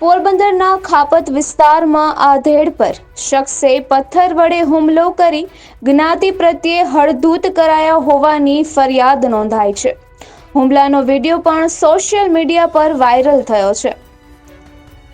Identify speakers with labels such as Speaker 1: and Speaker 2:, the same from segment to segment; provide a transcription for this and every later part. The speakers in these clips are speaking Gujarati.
Speaker 1: પોરબંદરના ખાપત વિસ્તારમાં આધેડ પર શખ્સે પથ્થર વડે હુમલો કરી જ્ઞાતિ પ્રત્યે હળદૂત કરાયા હોવાની ફરિયાદ નોંધાઈ છે. હુમલાનો વીડિયો પણ સોશિયલ મીડિયા પર વાયરલ થયો છે.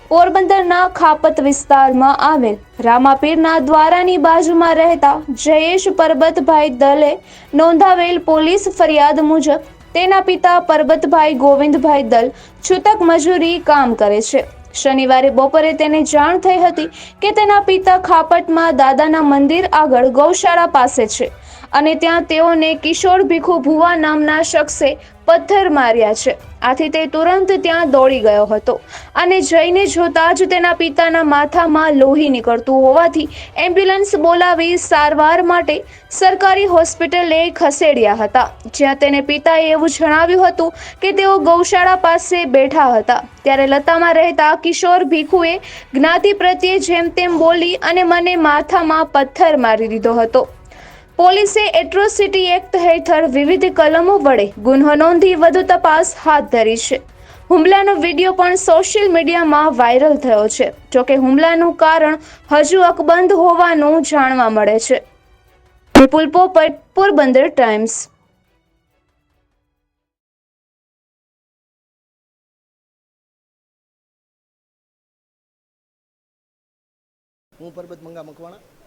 Speaker 1: પોરબંદરના ખાપત વિસ્તારમાં આવેલ રામાપીરના દ્વારાની બાજુમાં રહેતા જયેશ પરબતભાઈ દલે નોંધાવેલ પોલીસ ફરિયાદ મુજબ તેના પિતા પરબતભાઈ ગોવિંદભાઈ દલ છૂતક મજૂરી કામ કરે છે. શનિવારે બપોરે તેને જાણ થઈ હતી કે તેના પિતા ખાપટમાં દાદાના મંદિર આગળ ગૌશાળા પાસે છે અને ત્યાં તેઓને કિશોર ભીખુ ભુવા નામના શખ્સે પથ્થર માર્યા છે. આથી તે તુરંત ત્યાં દોડી ગયો હતો. અને જઈને જોતા જ તેના પિતાના માથામાં લોહી નીકળતું હોવાથી એમ્બ્યુલન્સ બોલાવી સારવાર માટે સરકારી હોસ્પિટલે ખસેડ્યા હતા. જ્યાં તેને પિતાએ એવું જણાવ્યું હતું કે તેઓ ગૌશાળા પાસે બેઠા હતા. ત્યારે લતામાં રહેતા કિશોર ભીખુએ જ્ઞાતિ પ્રત્યે જેમ તેમ બોલી અને મને માથામાં પથ્થર મારી દીધો હતો. પોલીસે એટ્રોસિટી એક્ટ હેઠળ વિવિધ કલમો વડે ગુન્હો નોંધી વધુ તપાસ હાથ ધરી છે. હુમલાનો વીડિયો પણ સોશિયલ મીડિયામાં વાયરલ થયો છે. જોકે હુમલાનું કારણ હજુ અકબંધ હોવાનું જાણવા મળે છે. વિપુલ પોપટ, પોરબંદર ટાઈમ્સ.
Speaker 2: હું પરબત મંગા મકવાણા.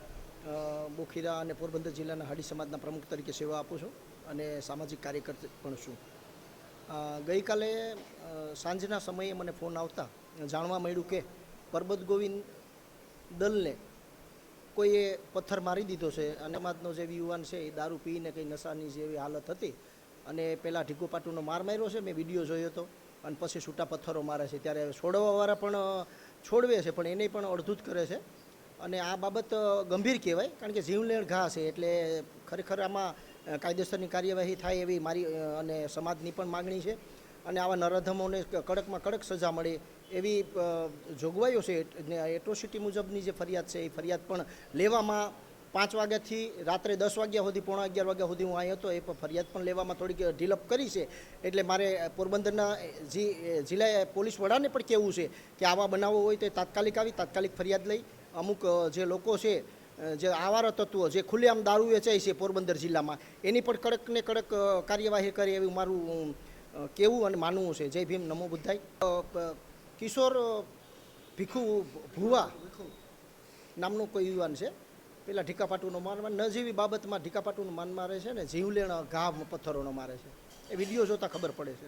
Speaker 2: બોખીરા અને પોરબંદર જિલ્લાના હાડી સમાજના પ્રમુખ તરીકે સેવા આપું છું અને સામાજિક કાર્યકર પણ છું. ગઈકાલે સાંજના સમયે મને ફોન આવતા જાણવા મળ્યું કે પરબત ગોવિંદ દલને કોઈએ પથ્થર મારી દીધો છે અને સમાજનો જે યુવાન છે એ દારૂ પીને કંઈ નશાની જેવી હાલત હતી અને પહેલાં ઢીકોપાટુનો માર માર્યો છે, મેં વીડિયો જોયો હતો અને પછી છૂટા પથ્થરો મારે છે. ત્યારે છોડવાવાળા પણ છોડવે છે, પણ એને પણ અડધું જ કરે છે. અને આ બાબત ગંભીર કહેવાય, કારણ કે જીવલેણ ઘા છે એટલે ખરેખર આમાં કાયદેસરની કાર્યવાહી થાય એવી મારી અને સમાજની પણ માગણી છે. અને આવા નરધમોને કડકમાં કડક સજા મળે એવી જોગવાઈઓ છે. એટ્રોસિટી મુજબની જે ફરિયાદ છે, એ ફરિયાદ પણ લેવામાં પાંચ વાગ્યાથી રાત્રે દસ વાગ્યા સુધી, પોણા અગિયાર વાગ્યા સુધી હું અહીં હતો. એ ફરિયાદ પણ લેવામાં થોડીક ઢીલપ કરી છે. એટલે મારે પોરબંદરના જી જિલ્લા પોલીસ વડાને પણ કહેવું છે કે આવા બનાવો હોય તો તાત્કાલિક આવી, તાત્કાલિક ફરિયાદ લઈ. અમુક જે લોકો છે જે આવારા તત્વો જે ખુલ્લેઆમ દારૂ વેચાય છે પોરબંદર જિલ્લામાં, એની પણ કડક ને કડક કાર્યવાહી કરે એવું મારું કેવું અને માનવું છે. જય ભીમ, નમો બુદ્ધાય. કિશોર ભીખુ ભુવા નામનો કોઈ યુવાન છે. પેલા ઢીકાપાટુનો માનમાં ન જેવી બાબતમાં ઢીકાપાટુનું માન મારે છે ને, જીવલેણ ઘા પથ્થરોનો મારે છે. એ વીડિયો જોતાં ખબર પડે છે.